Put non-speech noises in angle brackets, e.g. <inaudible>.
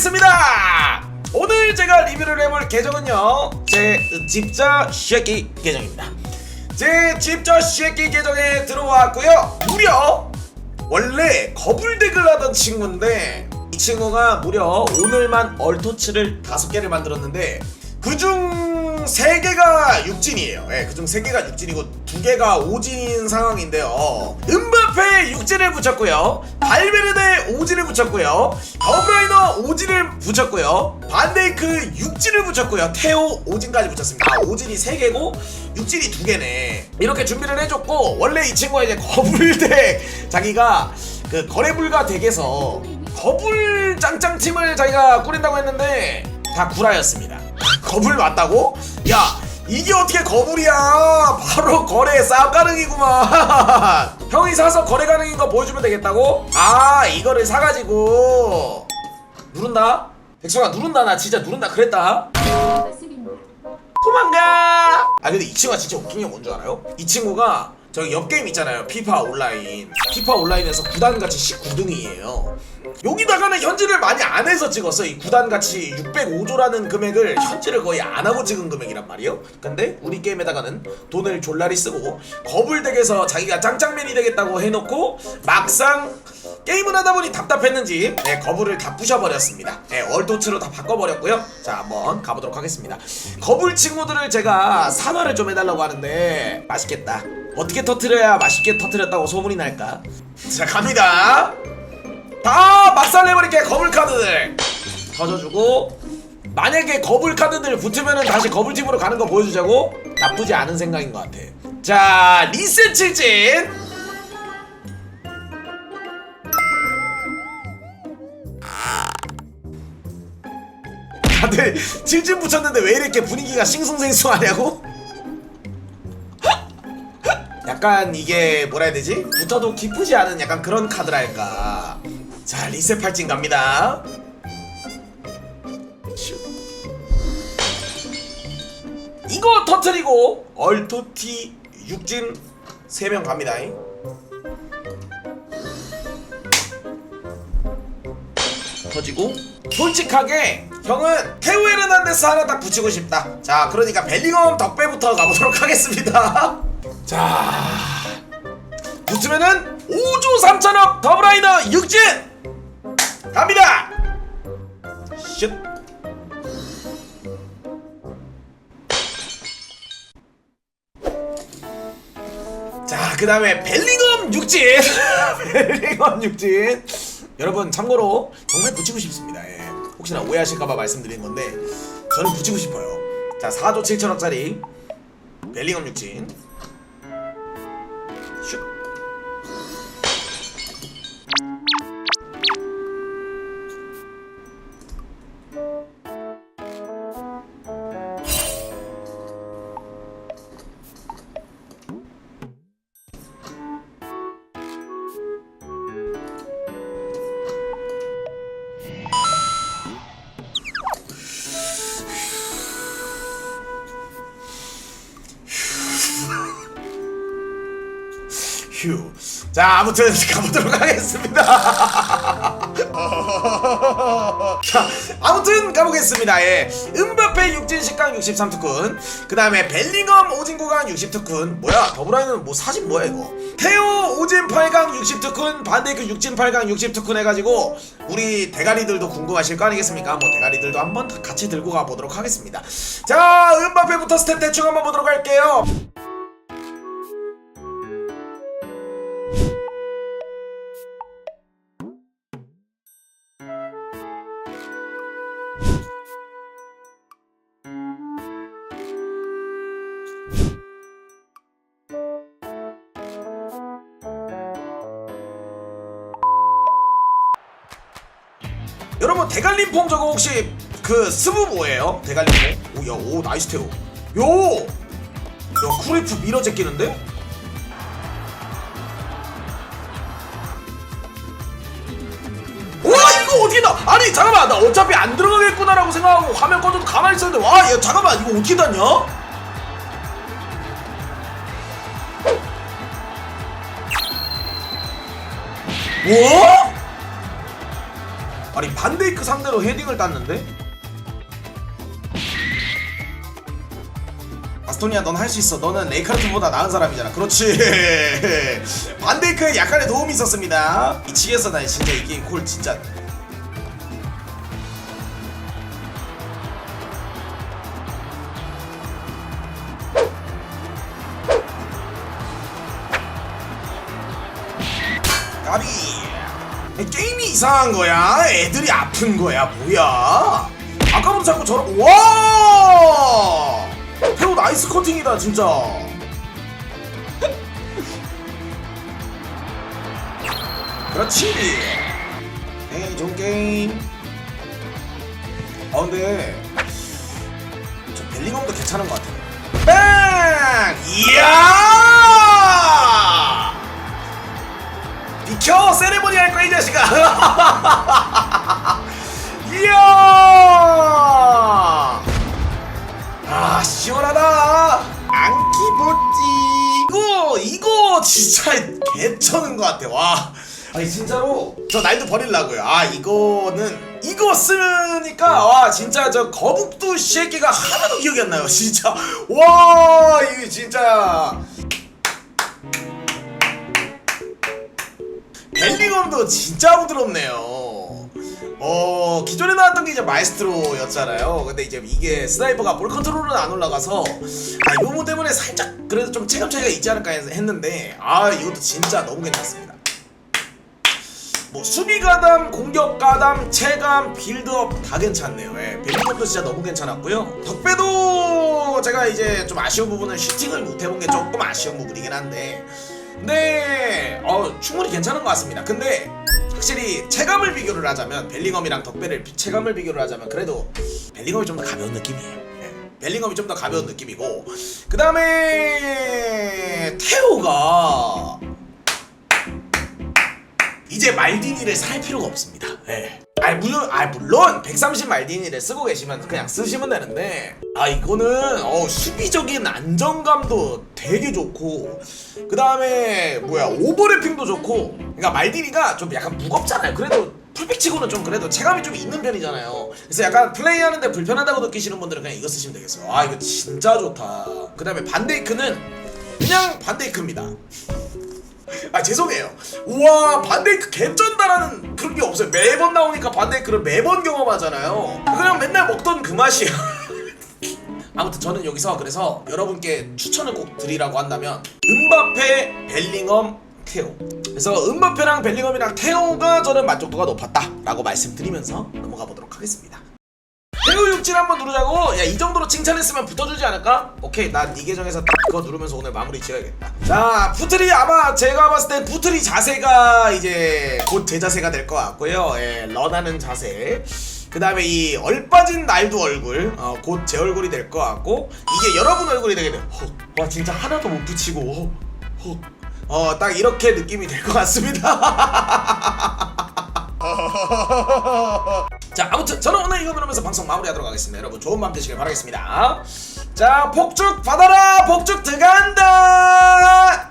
가보겠습니다. 오늘 제가 리뷰를 해볼 계정은요 제 집자 쉐키 계정입니다. 제 집자 쉐키 계정에 들어왔고요. 무려 원래 거불덱을 하던 친구인데 이 친구가 무려 오늘만 얼토츠를 다섯 개를 만들었는데 그중 세 개가 육진이에요. 예, 그중 세 개가 육진이고 두 개가 오진인 상황인데요. 음바페 육진을 붙였고요. 발베르데 오진을 붙였고요. 더브라이너 오진을 붙였고요. 반데이크 육진을 붙였고요. 테오 오진까지 붙였습니다. 아, 오진이 세 개고 육진이 두 개네. 이렇게 준비를 해줬고 원래 이 친구가 이제 거불대 자기가 그 거래불가 덱에서 거불 짱짱팀을 자기가 꾸린다고 했는데 다 구라였습니다. 거불 맞다고? 야 이게 어떻게 거불이야? 바로 거래 싸움 가능이구만. <laughs> 형이 사서 거래 가능인 거 보여주면 되겠다고? 아 이거를 사가지고 누른다. 백성아 누른다 나 진짜 누른다 그랬다. 도망가! 아 근데 이 친구가 진짜 웃긴 게 뭔 줄 알아요? 이 친구가 저기 옆 게임 있잖아요 피파 온라인 피파 온라인에서 구단가치 19등이에요 여기다가는 현질을 많이 안 해서 찍었어 이 구단가치 605조라는 금액을 현질을 거의 안 하고 찍은 금액이란 말이에요 근데 우리 게임에다가는 돈을 졸라리 쓰고 거불덱에서 자기가 짱짱맨이 되겠다고 해놓고 막상 게임을 하다 보니 답답했는지 네, 거불을 다 부셔버렸습니다. 네, 얼토츠로 다 바꿔버렸고요. 자 한번 가보도록 하겠습니다. 거불 친구들을 제가 산화를 좀 해달라고 하는데 맛있겠다. 어떻게 터트려야 맛있게 터트렸다고 소문이 날까? 자 갑니다. 다 막살내버릴게 거불 카드들 터져주고 만약에 거불 카드들 붙으면은 다시 거불 팀으로 가는 거 보여주자고 나쁘지 않은 생각인 것 같아. 자 리셋 칠진 다들 <laughs> 칠진 붙였는데 왜 이렇게 분위기가 싱숭생숭하냐고? 약간 이게 뭐라 해야 되지? 붙어도 기쁘지 않은 약간 그런 카드랄까. 자 리셋 팔진 갑니다. 슛. 이거 터트리고 얼토티 육진 3명 갑니다. 터지고 솔직하게 형은 테오 에르난데스 하나 딱 붙이고 싶다. 자 그러니까 벨링엄 덕배부터 가보도록 하겠습니다 <laughs> 자 붙으면은 5조 3천억 더블라이너 육진 갑니다 슛 자, 그 다음에 벨링엄 육진! <laughs> 벨링엄 육진! 여러분, 참고로 정말 붙이고 싶습니다. 예. 혹시나 오해하실까봐 말씀드린 건데, 저는 붙이고 싶어요. 자, 4조 7천원짜리 벨링엄 육진. 휴. 자, 아무튼 <laughs> 가보도록 하겠습니다. <laughs> 자, 아무튼 가보겠습니다. 예. 음바페 육진 식강 63특훈. 그 다음에 벨링엄 오진 구강 60특훈. 뭐야, 더블라인은 뭐 사진 뭐야, 이거. 테오 오진 8강 60특훈. 반데이크 육진 8강 60특훈 해가지고, 우리 대가리들도 궁금하실 거 아니겠습니까? 뭐 대가리들도 한번 다 같이 들고 가보도록 하겠습니다. 자, 음바페부터 스텝 대충 한번 보도록 할게요. 여러분 대갈림퐁 저거 혹시 그 스브 뭐예요? 대갈림퐁? 오야 오 나이스 테오 요! 야 쿠리프 밀어 제끼는데? 와 이거 어떻게 나 아니 잠깐만 나 어차피 안 들어가겠구나라고 생각하고 화면 꺼져도 가만히 있었는데 와 야 잠깐만 이거 어떻게 다냐? 뭐? 아니 반데이크 상대로 헤딩을 땄는데? 아스토니아 넌 할 수 있어. 너는 레이카르트보다 나은 사람이잖아. 그렇지. <laughs> 반데이크에 약간의 도움이 있었습니다. 미치겠어 나 진짜 이 게임 콜 진짜. 까비 게임이 이상한 거야. 애들이 아픈 거야. 뭐야? 아까부터 자꾸 저런 와! 태호 나이스 커팅이다 진짜. 그렇지. 에이 좋은 게임. 아 근데 저 벨링엄도 괜찮은 것 같아요 빵 이야 비켜 세레모니 할 거야 이 자식아 이야 아 시원하다。 안기모찌 이거 이거 진짜 개쩌는 것 같아。 와。 아니 진짜로 저 날도 버릴라고요。 아 이거는 이거 쓰니까 와 진짜 저 거북도 새끼가 하나도 기억이 안 나요. 진짜. 와 이거 진짜 벨링엄도 진짜 부드럽네요. 어 기존에 나왔던 게 이제 마에스트로였잖아요. 근데 이제 이게 스나이퍼가 볼 컨트롤은 안 올라가서 아 이거 때문에 살짝 그래도 좀 체감 차이가 있지 않을까 했- 했는데 아 이것도 진짜 너무 괜찮습니다. 뭐 수비 가담, 공격 가담, 체감, 빌드업 다 괜찮네요. 예, 벨링엄도 진짜 너무 괜찮았고요. 덕배도 제가 이제 좀 아쉬운 부분은 슈팅을 못 해본 게 조금 아쉬운 부분이긴 한데, 근데 어 충분히 괜찮은 것 같습니다. 근데 확실히 체감을 비교를 하자면 벨링엄이랑 덕배를 비- 체감을 비교를 하자면 그래도 벨링엄이 좀 더 가벼운 느낌이에요. 예, 벨링엄이 좀 더 가벼운 느낌이고 그 다음에 테오가 이제 말디니를 살 필요가 없습니다. 예. 아 물론 아 물론 130 말디니를 쓰고 계시면 그냥 쓰시면 되는데 아 이거는 어 수비적인 안정감도 되게 좋고 그 다음에 뭐야 오버래핑도 좋고 그러니까 말디니가 좀 약간 무겁잖아요. 그래도 풀백치고는 좀 그래도 체감이 좀 있는 편이잖아요. 그래서 약간 플레이하는데 불편하다고 느끼시는 분들은 그냥 이거 쓰시면 되겠어요. 아 이거 진짜 좋다. 그 다음에 반데이크는 그냥 반데이크입니다. <laughs> 아 죄송해요. 우와 반데이크 개쩐다라는 그런 게 없어요. 매번 나오니까 반데이크를 매번 경험하잖아요. 그냥 맨날 먹던 그 맛이야. <laughs> 아무튼 저는 여기서 그래서 여러분께 추천을 꼭 드리라고 한다면 은바페, 벨링엄, 테오. 그래서 은바페랑 벨링엄이랑 테오가 저는 만족도가 높았다라고 말씀드리면서 넘어가 보도록 하겠습니다. 육질 한번 누르자고? 야 이 정도로 칭찬했으면 붙어주지 않을까? 오케이 난 이 계정에서 딱 그거 누르면서 오늘 마무리 지어야겠다. 자 푸트리 아마 제가 봤을 땐 푸트리 자세가 이제 곧 제 자세가 될 것 같고요. 예 런하는 자세. 그 다음에 이 얼빠진 날도 얼굴. 어, 곧 제 얼굴이 될 것 같고 이게 여러분 얼굴이 되게 돼요 헉, 와 진짜 하나도 못 붙이고 어 딱 이렇게 느낌이 될 것 같습니다 <laughs> <laughs> 자 아무튼 저는 오늘 이거 들으면서 방송 마무리하도록 하겠습니다. 여러분 좋은 밤 되시길 바라겠습니다. 자 폭죽 받아라! 폭죽 들어간다!